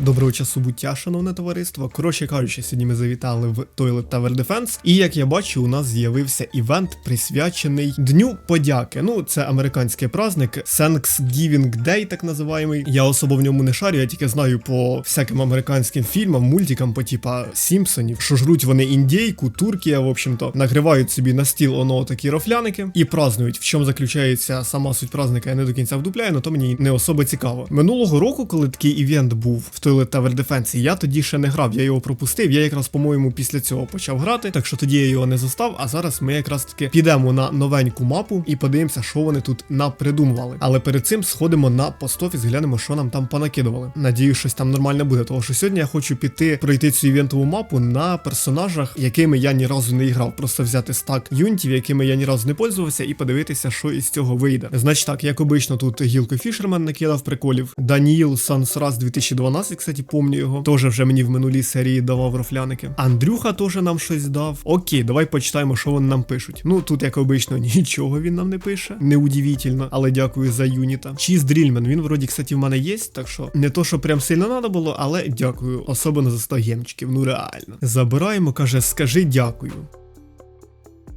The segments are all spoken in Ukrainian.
Доброго часу буття, шановне товариство. Коротше кажучи, сьогодні ми завітали в Toilet Tower Defense. І як я бачу, у нас з'явився івент, присвячений Дню подяки. Ну, це американський праздник Thanksgiving Day, так називаємий. Я особо в ньому не шарю, я тільки знаю по всяким американським фільмам, мультикам, по типа Сімпсонів, що жруть вони індійку, Туркія, в общем-то, накривають собі на стіл оно такі рофляники і празднують. В чому заключається сама суть праздника, я не до кінця вдупляю, але то мені не особо цікаво. Минулого року, коли такий івент був в Toilet Tower Defense, я тоді ще не грав, я його пропустив. Я якраз, по-моєму, після цього почав грати, так що тоді я його не застав. А зараз ми якраз таки підемо на новеньку мапу і подивимося, що вони тут напридумували. Але перед цим сходимо на постофіс, глянемо, що нам там понакидували. Надію, щось там нормально буде, тому що сьогодні я хочу піти пройти цю івентову мапу на персонажах, якими я ні разу не грав. Просто взяти стак юнітів, якими я ні разу не пользувався, і подивитися, що із цього вийде. Значить так, як обично, тут гілко Фішерман накидав приколів. Даніїл Сансрас 2012, кстати, помню його. Теж вже мені в минулій серії давав рофляники. Андрюха теж нам щось дав. Окей, давай почитаємо, що вони нам пишуть. Ну тут, як обично, нічого він нам не пише. Неудивительно, але дякую за юніта. Чіз Дрільмен, він вроді, кстати, в мене є, так що не то, що прям сильно треба було, але дякую. Особливо за 100 гемчиків. Ну реально. Забираємо, каже, скажи дякую.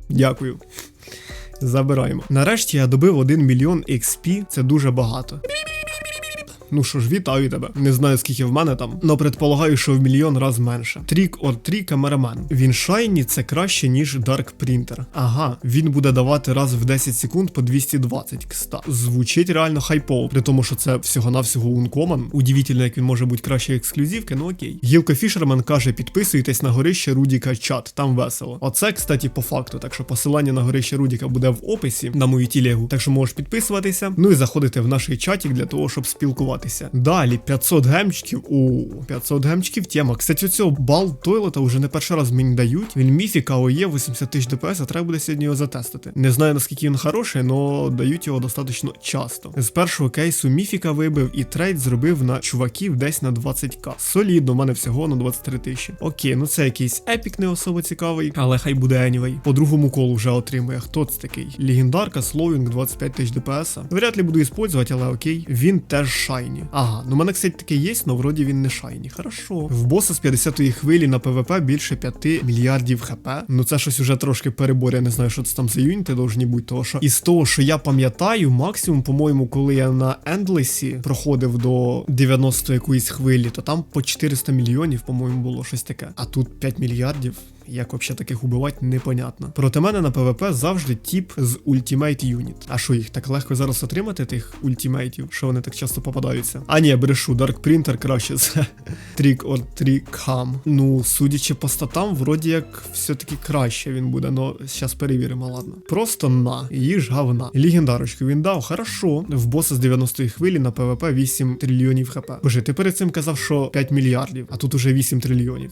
Дякую. Забираємо. Нарешті я добив 1 мільйон XP, це дуже багато. Ну що ж, вітаю тебе. Не знаю, скільки в мене там, но предполагаю, що в мільйон раз менше. Трік or трі камерамен. Він шайні це краще, ніж Dark Printer. Ага, він буде давати раз в 10 секунд по 220 кста. Звучить реально хайпово, при тому, що це всього-навсього ункоман. Удивительно, як він може бути краще ексклюзивки, ну окей. Гілко Фішерман каже: підписуйтесь на горище Рудіка чат, там весело. Оце, кстати, по факту. Так що посилання на горище Рудіка буде в описі на мою тілегу. Так що можеш підписуватися. Ну і заходити в наш чатик для того, щоб спілкуватися. Далі 500 гемчиків. О, 500 гемчиків тема. Кстати, цього бал тойлета вже не перший раз мені дають. Він міфік АОЄ 80 тисяч ДПС, а треба буде сьогодні його затестити. Не знаю наскільки він хороший, але дають його достатньо часто. З першого кейсу міфіка вибив і трейд зробив на чуваків десь на 20к. Солідно, у мене всього на 23 тисячі. Окей, ну це якийсь епік не особо цікавий, але хай буде anyway. По другому колу вже отримує. Хто це такий? Легендарка, Слоуінг 25 тисяч ДПС. Вряд ли буду использувати, але окей. Він теж шайні. Ага, ну в мене, кстати, таке є, але вроді він не шайні. Хорошо. В боса з 50-ї хвилі на ПВП більше 5 мільярдів хп. Ну це щось уже трошки перебор, я не знаю, що це там за юніти должні бути. Того що із того, що я пам'ятаю, максимум, по-моєму, коли я на Ендлесі проходив до 90 якоїсь хвилі, то там по 400 мільйонів, по-моєму, було щось таке. А тут 5 мільярдів. Як взагалі таких убивати, непонятно. Проти мене на ПВП завжди тіп з Ultimate Unit. А що їх так легко зараз отримати, тих ультимейтів, що вони так часто попадаються? А ні, брешу, Dark Printer краще за Trick or Ham. Ну, судячи по статам, вроді як все-таки краще він буде, но зараз перевіримо, ладно. Просто на, їж говна. Легендарочку він дав, хорошо. В боса з 90-ї хвилі на ПВП 8 трильйонів хп. Боже, ти перед цим казав, що 5 мільярдів, а тут уже 8 трильйонів.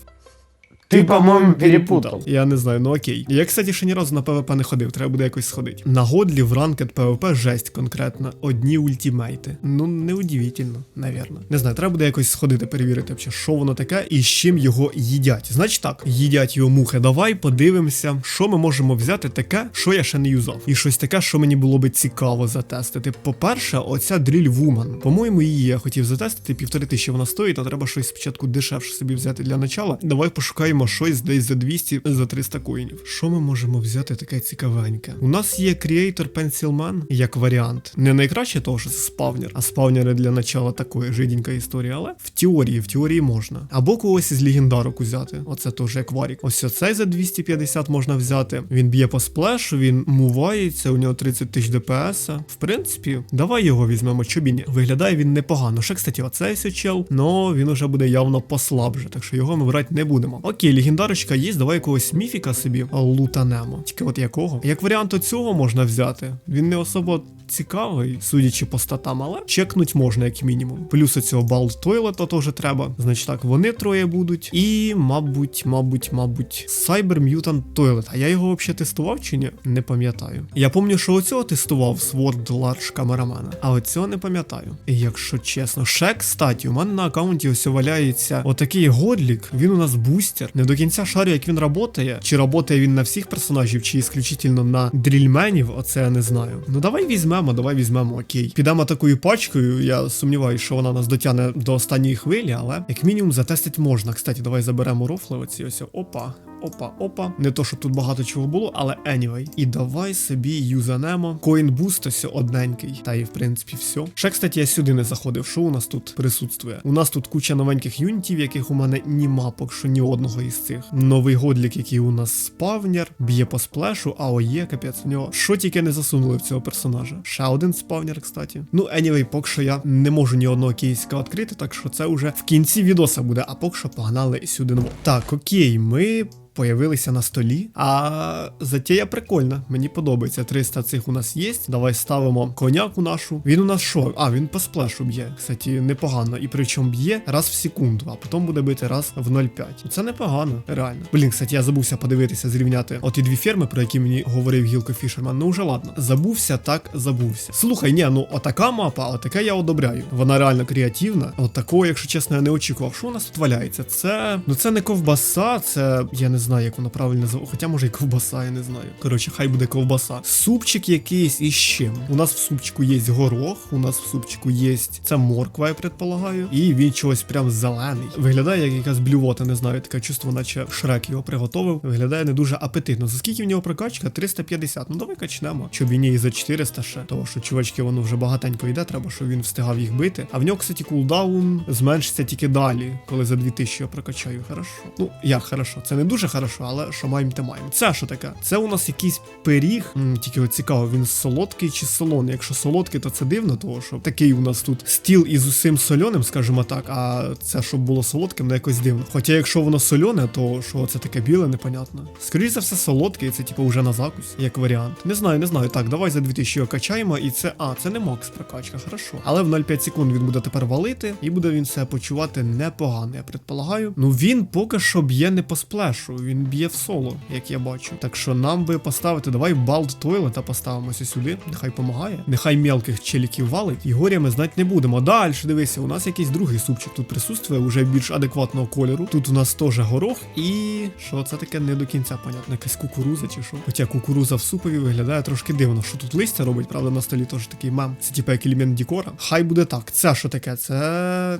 Ты, по-моему, перепутал. Я не знаю, ну окей. Я, кстати, ще ні разу на ПВП не ходив, треба буде якось сходити. На годлі в ранкет ПВП жесть конкретно. Одні ультимейти. Ну, неудивительно, навірно. Не знаю, треба буде якось сходити, перевірити, взагалі, що воно таке і з чим його їдять. Значить так, їдять його мухи. Давай подивимося, що ми можемо взяти таке, що я ще не юзав. І щось таке, що мені було би цікаво затестити. По-перше, оця дріль Woman. По-моєму, її я хотів затестити, півтори тисячі вона стоїть, а треба щось спочатку дешевше собі взяти для начала. Давай пошукаємо щось десь за 200 за 300 коїнів. Що ми можемо взяти таке цікавеньке? У нас є Creator Pencil Man як варіант. Не найкраще того, що це спавнер, а спавнери для начала такої жиденька історія, але в теорії, в теорії можна. Або когось із легендарок взяти. Оце теж як варік. Ось оцей за 250 можна взяти. Він б'є по сплешу, він мувається, у нього 30 тисяч ДПС. В принципі, давай його візьмемо, чобі ні. Виглядає він непогано. Ще, кстати, оцей ось чел, но він уже буде явно послабже, так що його ми брати не будемо. Окей, легендарочка є, давай якогось міфіка собі лутанемо. Тільки от якого? Як варіант цього можна взяти. Він не особо цікавий, судячи по статам, але чекнуть можна, як мінімум. Плюс цього бал тойлета теж треба. Значить так, вони троє будуть. І, мабуть, мабуть, мабуть, Cyber Mutant Toilet. А я його взагалі тестував чи ні? Не пам'ятаю. Я пам'ятаю, що оцього тестував Sword Large камерамена, а оцього не пам'ятаю. Якщо чесно, ще, кстати, у мене на аккаунті ось валяється отакий годлік. Він у нас бустер. Не до кінця шарю, як він работає, Чи работає він на всіх персонажів, чи ісключительно на дрільменів, оце я не знаю. Ну давай візьмемо давай візьмемо, окей. Підемо такою пачкою. Я сумніваюся, що вона нас дотягне до останньої хвилі, але як мінімум затестить можна. Кстати, давай заберемо рофли. Оці ось. Опа. Опа, опа. Не то, щоб тут багато чого було, але anyway. І давай собі юзанемо. Boost ось одненький. Та і в принципі все. Ще, кстати, я сюди не заходив. Що у нас тут присутствує? У нас тут куча новеньких юнітів, яких у мене ні поки що ні одного із цих. Новий годлік, який у нас спавнер, б'є по сплешу, а ОЄ, капець, у нього. Що тільки не засунули в цього персонажа. Ще один спавнер, кстати. Ну, anyway, поки що я не можу ні одного кейска відкрити, так що це вже в кінці відоса буде, а поки що погнали сюди. Так, окей, ми появилися на столі. А затея прикольна, мені подобається. 300 цих у нас є. Давай ставимо коняку нашу. Він у нас що? А, він по сплешу б'є. Кстати, непогано. І причому б'є раз в секунду, а потім буде бити раз в 0,5. Це непогано, реально. Блін, кстати, я забувся подивитися, зрівняти оті дві ферми, про які мені говорив Гілко Фішерман. Ну вже ладно. Забувся, так забувся. Слухай, ні, ну отака мапа, отаке я одобряю. Вона реально креативна. От такого, якщо чесно, я не очікував. Що у нас тут валяється? Це. Ну це не ковбаса, це. Я не знаю, як воно правильно називається. Хоча може і ковбаса, я не знаю. Коротше, хай буде ковбаса. Супчик якийсь із чим. У нас в супчику є горох, у нас в супчику є це морква, я предполагаю. І він чогось прям зелений. Виглядає як якась блювота, не знаю, таке чувство, наче Шрек його приготовив. Виглядає не дуже апетитно. За скільки в нього прокачка? 350. Ну давай качнемо. Щоб він і за 400 ще. Того що чувачки, воно вже багатенько йде, треба, щоб він встигав їх бити. А в нього, кстати, кулдаун зменшиться тільки далі, коли за 2000 я прокачаю. Хорошо. Ну, як хорошо, це не дуже хорошо, але що маємо, те маємо. Це що таке? Це у нас якийсь пиріг. М, тільки от цікаво, він солодкий чи солоний. Якщо солодкий, то це дивно, тому що такий у нас тут стіл із усім сольоним, скажімо так. А це щоб було солодким, не якось дивно. Хоча, якщо воно сольоне, то що це таке біле, непонятно. Скоріше за все, солодкий, це типу вже на закусь, як варіант. Не знаю, не знаю. Так, давай за 2000 його качаємо, і це. А, це не макс прокачка, хорошо. Але в 0,5 секунд він буде тепер валити, і буде він себе почувати непогано, я предполагаю. Ну він поки що б'є не по сплешу, він б'є в соло, як я бачу. Так що нам би поставити, давай балд тойлета поставимося сюди. Нехай помагає. Нехай мелких челіків валить. І горя ми знати не будемо. Далі дивися, у нас якийсь другий супчик тут присутствує, уже більш адекватного кольору. Тут у нас теж горох, і що це таке не до кінця, понятно, якась кукуруза чи що. Хоча кукуруза в супові виглядає трошки дивно. Що тут листя робить, правда, на столі теж такий мем. Це типа як елемент декора. Хай буде так. Це що таке? Це.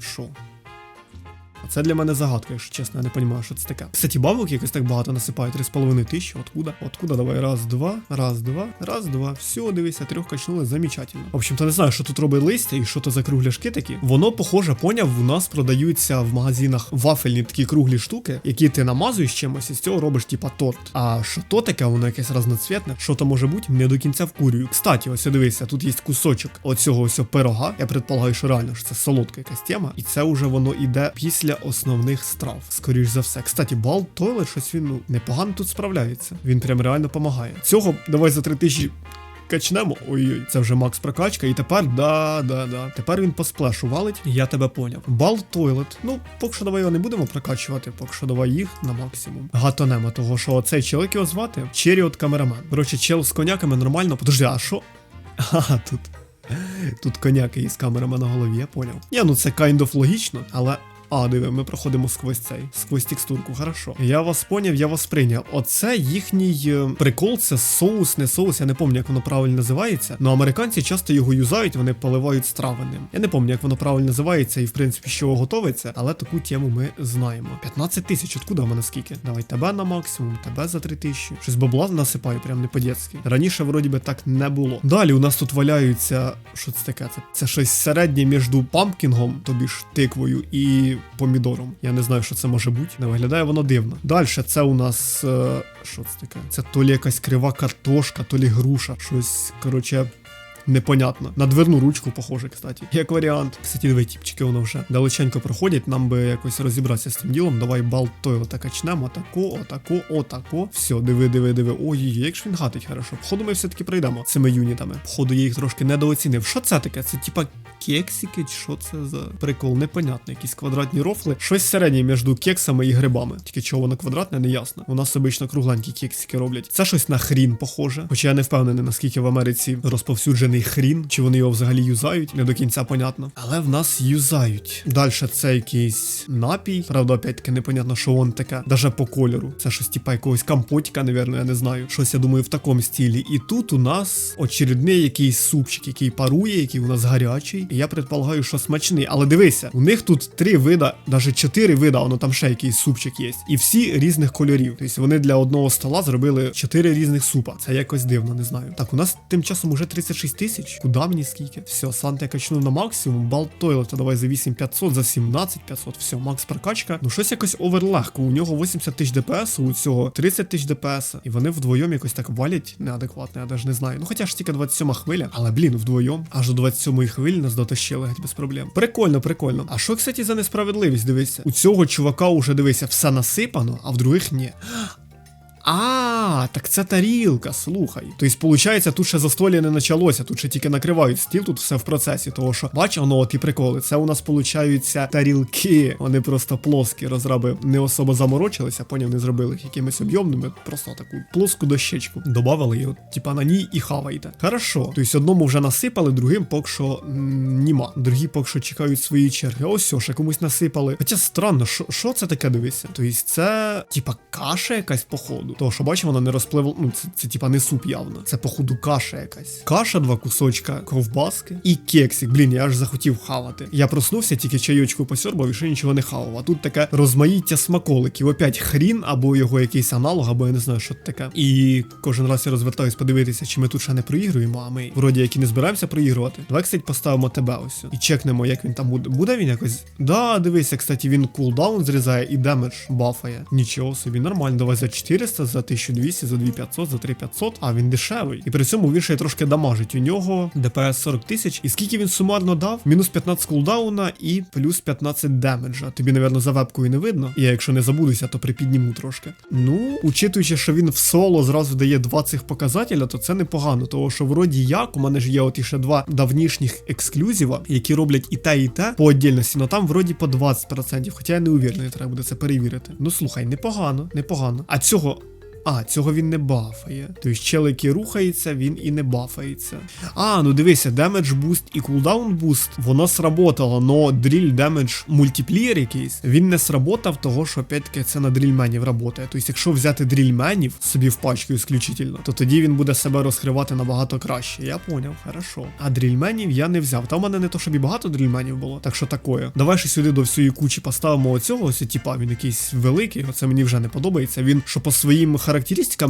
Що? Це для мене загадка, якщо чесно, я не розумію, що це таке. Кстати, бабок якось так багато насипають, 3,5 тисячі. Откуда? Откуда? Давай, раз, два, раз, два, раз, два. Все, дивися, трьох качнули, замечательно. В общем-то, не знаю, що тут робить листя і що то за кругляшки такі. Воно, похоже, поняв, у нас продаються в магазинах вафельні такі круглі штуки, які ти намазуєш чимось, і з цього робиш типа торт. А що то таке, воно якесь разноцвітне, що то може бути, не до кінця вкурюю. Кстати, ось дивися, тут є кусочок оцього ось пирога. Я предполагаю, що реально що це солодка якась тема, і це вже воно іде після основних страв. Скоріш за все. Кстати, бал Тойлет щось він ну непогано тут справляється. Він прям реально допомагає. Цього давай за 3000 качнемо. Ой-ой, це вже макс прокачка. І тепер, да, да, да. Тепер він по сплешу валить. Я тебе поняв. Бал Тойлет. Ну, поки що давай його не будемо прокачувати, поки що давай їх на максимум. Гатонемо, того що оцей чоловік його звати Черіот камерамен. Коротше, чел з коняками нормально. Подожди, а що? Ага, тут. Тут коняки із камерами на голові, я поняв. Ні, ну це kind of логічно, але. А, диви, ми проходимо сквозь цей, сквозь текстурку, хорошо. Я вас поняв, я вас прийняв. Оце їхній е, прикол, це соус, не соус, я не пам'ятаю, як воно правильно називається. Ну американці часто його юзають, вони поливають страваним. Я не пам'ятаю, як воно правильно називається і в принципі чого готовиться, але таку тему ми знаємо. 15 тисяч, откуда в мене скільки? Давай тебе на максимум, тебе за 3 тисячі. Щось бабла насипаю, прям не по-дєцьки. Раніше вроді би так не було. Далі у нас тут валяються. Що це таке? Це, це щось середнє між пампкінгом, тобі ж тиквою, і помідором. Я не знаю, що це може бути. Не виглядає воно дивно. Далі це у нас. е, Що це таке? Це то лі якась крива картошка, то лі груша. Щось, коротше. Непонятно. На дверну ручку похоже, кстати. Як варіант. Кстати, диви, тіпчики, воно вже далеченько проходять. Нам би якось розібратися з цим ділом. Давай балт той отак качнемо. Отако, отако, отако. Все, диви, диви, диви. Ой, як ж він гатить хорошо. Походу, ми все-таки пройдемо цими юнітами. Походу, я їх трошки недооцінив. Що це таке? Це типа кексики, що це за прикол? Непонятно, якісь квадратні рофли. Щось середнє між кексами і грибами. Тільки чого воно квадратне, не ясно. У нас обично кругленькі кексики роблять. Це щось на хрін похоже. Хоча я не впевнений, наскільки в Америці розповсюджений хрін, чи вони його взагалі юзають, не до кінця понятно. Але в нас юзають. Далі це якийсь напій. Правда, опять-таки непонятно, що воно таке. Даже по кольору. Це щось типа якогось компотика, навірно, я не знаю. Щось я думаю в такому стилі. І тут у нас очередний якийсь супчик, який парує, який у нас гарячий. І я предполагаю, що смачний. Але дивися, у них тут три вида, навіть чотири вида, воно там ще якийсь супчик є. І всі різних кольорів. Тобто вони для одного стола зробили чотири різних супа. Це якось дивно, не знаю. Так, у нас тим часом уже 36 тисяч. Куди мені скільки? Все, Санта я качну на максимум. Балт Тойлета давай за 8500, за 17500. Все, макс прокачка. Ну щось якось оверлегко. У нього 80 тисяч ДПС, у цього 30 тисяч ДПС. І вони вдвоєм якось так валять неадекватно, я навіть не знаю. Ну хоча ж тільки 27 хвиля, але блін, вдвоєм. Аж до 27 хвилі нас дотащили геть без проблем. Прикольно, прикольно. А що, кстати, за несправедливість? Дивися. У цього чувака уже дивися, все насипано, а в других ні. А, так це тарілка, слухай. Тобто, виходить, тут ще застолля не почалося, тут ще тільки накривають стіл, тут все в процесі. Того що, бач, воно от і приколи. Це у нас получаються тарілки. Вони просто плоскі. Розраби не особо заморочилися, поняв, не зробили їх якимись об'ємними, просто таку плоску дощечку. Добавили її, типа на ній і хавайте. Хорошо. Тобто одному вже насипали, другим поки що м, нема. Другі поки що чекають свої черги. Ось ще комусь насипали. Хоча странно, що це таке дивися? Тобто це, типа, каша якась походу. Того, що бачимо, вона не розпливла. Ну, це, це типа не суп явно. Це походу каша якась. Каша, два кусочка ковбаски і кексик. Блін, я аж захотів хавати. Я проснувся, тільки чайочку посьорбав і ще нічого не хавав. А тут таке розмаїття смаколиків. Опять хрін, або його якийсь аналог, або я не знаю, що це таке. І кожен раз я розвертаюсь подивитися, чи ми тут ще не проігруємо, а ми вроді як і не збираємося проігрувати. Давай, кстати, поставимо тебе ось. І чекнемо, як він там буде. Буде він якось. Да, дивися, кстати, він кулдаун зрізає і демедж бафає. Нічого собі, нормально. Давай за 400, за 1200, за 2500, за 3500. А він дешевий. І при цьому він ще трошки дамажить. У нього ДПС 40 тисяч. І скільки він сумарно дав? Мінус 15 кулдауна і плюс 15 демеджа. Тобі, напевно, за вебкою не видно. Я, якщо не забудуся, то припідніму трошки. Ну, учитуючи, що він в соло зразу дає два цих показателя, то це непогано. Того що вроді як, у мене ж є от іще два давнішніх ексклюзіва, які роблять і те, і те по отдільності, но там вроді по 20%, хоча я не уверений, треба буде це перевірити. Ну слухай, непогано, непогано. А цього. А, цього він не бафає. Тобто чел, який рухається, він і не бафається. А, ну дивися, Damage Boost і Cooldown Boost, воно сработало, но Drill Damage мультиплієр якийсь, він не сработав, того що опять-таки це на дрільменів работає. Тобто, якщо взяти дрільменів собі в пачку ісключительно, то тоді він буде себе розкривати набагато краще. Я поняв, хорошо. А дрільменів я не взяв. Та в мене не то, щоб і багато дрільменів було, так що такое. Давай ще сюди до всієї кучі поставимо оцього, ось, типа, він якийсь великий, оце мені вже не подобається. Він що по своїм характеристикам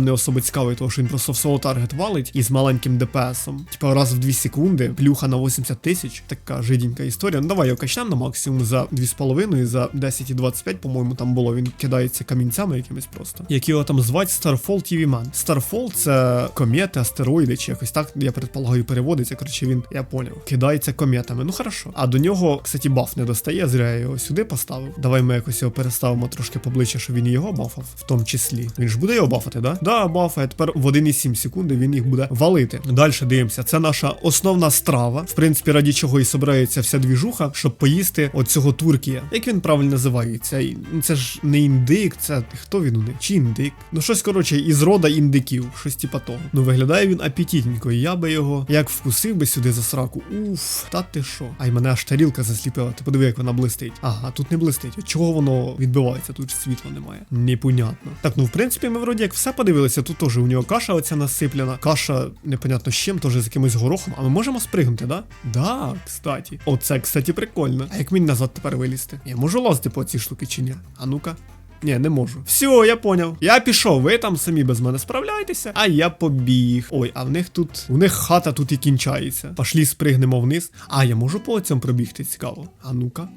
не особо цікавий, тому що він просто в соло таргет валить із маленьким ДПСом. Типа раз в 2 секунди, плюха на 80 тисяч. Така жиденька історія. Ну давай його качнемо на максимум за 2,5, за 10,25, по-моєму, там було. Він кидається камінцями якимись просто. Як його там звати Starfall TV Man. Starfall це комети, астероїди, чи якось так, я предполагаю, переводиться. Коротше, він, я поняв, кидається кометами. Ну хорошо. А до нього, кстати, баф не достає, зря я його сюди поставив. Давай ми якось його переставимо трошки поближче, щоб він його бафав, в тому числі. Він ж буде його бафати, да? Да, бафає. Тепер в 1,7 секунди він їх буде валити. Далі дивимося. Це наша основна страва. В принципі, раді чого і собирається вся двіжуха, щоб поїсти оцього Туркія. Як він правильно називається? Це ж не індик, це хто він у них? Чи індик? Ну щось коротше, із рода індиків, щось типа того. Ну виглядає він апетитненько. і Я би його як вкусив би сюди за сраку. Уф, та ти що? Ай, мене аж тарілка засліпила. Ти подиви, як вона блистить. Ага, тут не блистить. Чого воно відбивається? Тут світла немає. Непонятно. Так, ну в принципі, ми вроді як все подивилися. Тут теж у нього каша оця насиплена. Каша непонятно з чим, теж з якимось горохом. А ми можемо спригнути, да? Да, кстати. Оце, кстати, прикольно. А як мені назад тепер вилізти? Я можу лазити по цій штуки чи ні? А ну-ка. Ні, не можу. Все, я поняв. Я пішов, ви там самі без мене справляйтеся, а я побіг. Ой, а в них тут. У них хата тут і кінчається. Пошлі спригнемо вниз. А, я можу по цьому пробігти, цікаво. А ну-ка.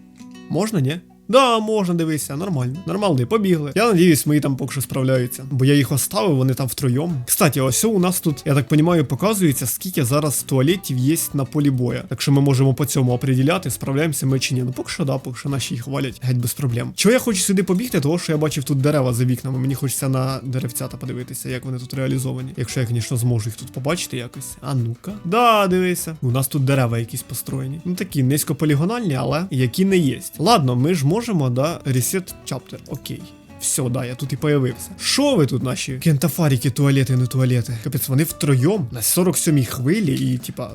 Можна, ні? Да, можна дивися, нормально. Нормально, побігли. Я надіюсь, мої там поки що справляються. Бо я їх оставив, вони там втроєм. Кстати, ось у нас тут, я так розумію, показується, скільки зараз туалетів є на полі боя. Так що ми можемо по цьому определяти, справляємося ми чи ні. Ну поки що да, поки що наші їх валять геть без проблем. Чого я хочу сюди побігти? Того, що я бачив тут дерева за вікнами. Мені хочеться на деревцята подивитися, як вони тут реалізовані. Якщо я, звісно, зможу їх тут побачити якось. А ну-ка. Да, дивися. У нас тут дерева якісь построєні. Ну такі низькополігональні, але які не є. Ладно, ми ж можемо, да, reset chapter. Окей. Все, да, я тут і появився. Що ви тут наші кентафаріки, туалети, не туалети? Капець, вони втроєм на 47-й хвилі, і типа,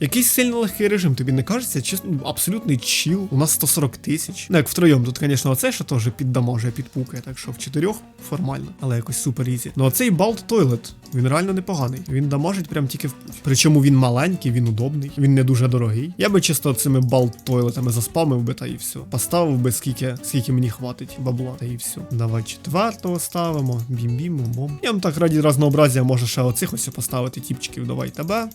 якийсь сильно легкий режим, тобі не кажеться? Чесно, абсолютний чіл. У нас 140 тисяч. Ну як втроєм, тут, звісно, оце ще теж піддамаже, підпукає, так що в чотирьох формально, але якось супер ізі. Ну оцей Балт Тойлет, він реально непоганий. Він дамажить прям тільки в путь. Причому він маленький, він удобний, він не дуже дорогий. Я би чисто цими Балт Тойлетами заспамив би та і все. Поставив би скільки, скільки мені хватить бабла, та і все. Давай четвертого ставимо. Бім-бім, бом. Я вам так раді разнообразія може ще оцих ось поставити тіпчиків. Давай тебе.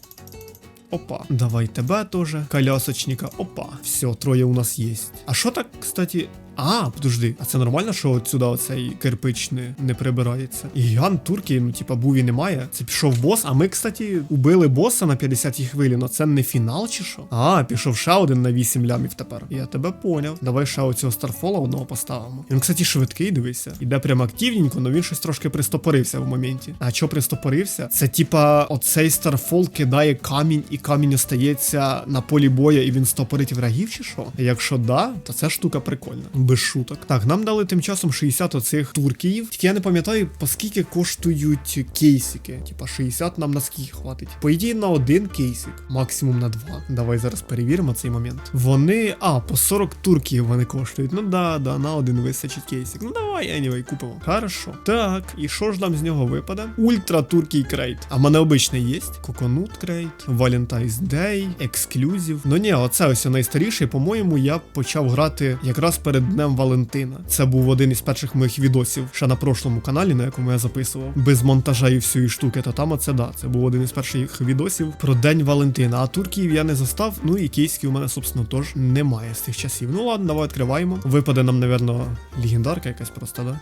Опа. Давай тебе теж. Колясочника. Опа. Все, троє у нас є. А що так, кстати. А, подожди, а це нормально, що сюди оцей кирпич не, не прибирається? Гігант Турки, ну типа був і немає. Це пішов бос. А ми, кстати, убили боса на 50-й хвилі, но це не фінал чи що? А, пішов ще один на 8 лямів тепер. Я тебе поняв. Давай ще оцього Старфола одного поставимо. Він, кстати, швидкий, дивися. Іде прям активненько, але він щось трошки пристопорився в моменті. А що пристопорився? Це типа оцей Старфол кидає камінь, і камінь остається на полі боя, і він стопорить врагів, чи що? Якщо да, то ця штука прикольна. Без шуток. Так, нам дали тим часом 60 оцих турків. Тільки я не пам'ятаю, по скільки коштують кейсики. Типа 60 нам на скільки хватить. По ідеї на один кейсик, максимум на два. Давай зараз перевіримо цей момент. Вони. А, по 40 турків вони коштують. Ну да, да, на один вистачить кейсик. Ну давай, anyway, купимо. Хорошо. Так, і що ж нам з нього випаде? Ультра туркій крейт. А мене обичний є. Коконут крейт, Valentine's Day, ексклюзив. Ну ні, оце ось найстаріший. По-моєму, я почав грати якраз перед Днем Валентина. Це був один із перших моїх відосів ще на прошлому каналі, на якому я записував. Без монтажа і всієї штуки. То там оце да. Це був один із перших відосів про День Валентина. А турків я не застав. Ну і київський у мене, собственно, теж немає з тих часів. Ну ладно, давай відкриваємо. Випаде нам, напевно, легендарка якась просто, да?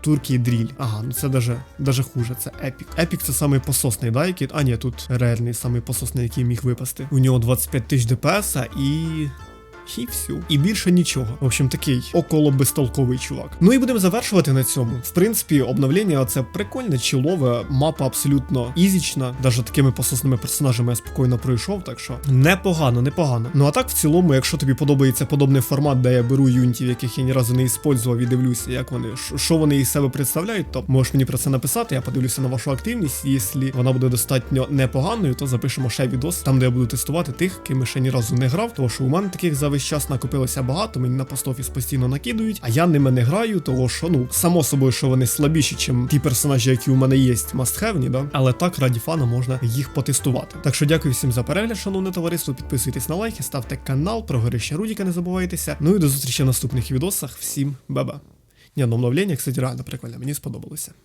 Туркій дріль. Ага, ну це даже, даже хуже, це епік. Епік це самий пососний, да, який. А ні, тут реальний самий пососний, який міг випасти. У нього 25 тисяч ДПС і. І все. І більше нічого. В общем, такий около безтолковий чувак. Ну і будемо завершувати на цьому. В принципі, обновлення це прикольне, чілове, мапа абсолютно ізічна. Навіть такими пососними персонажами я спокійно пройшов, так що непогано, непогано. Ну а так, в цілому, якщо тобі подобається подобний формат, де я беру юнітів, яких я ні разу не іспользував і дивлюся, як вони, що вони із себе представляють, то можеш мені про це написати. Я подивлюся на вашу активність. Якщо вона буде достатньо непоганою, то запишемо ще відос, там де я буду тестувати тих, ким ще ні разу не грав, тому що у мене таких за весь час накопилося багато, мені на постофіс постійно накидують, а я ними не граю, того що ну само собою, що вони слабіші, ніж ті персонажі, які у мене є, мастхевні, да. Але так раді фана можна їх потестувати. Так що дякую всім за перегляд, шановне товариство. Підписуйтесь на лайки, ставте канал, про горище Рудіка не забувайтеся. Ну і до зустрічі в наступних відосах. Всім баба. Ні, ну обновлення, кстати, реально прикольне, мені сподобалося.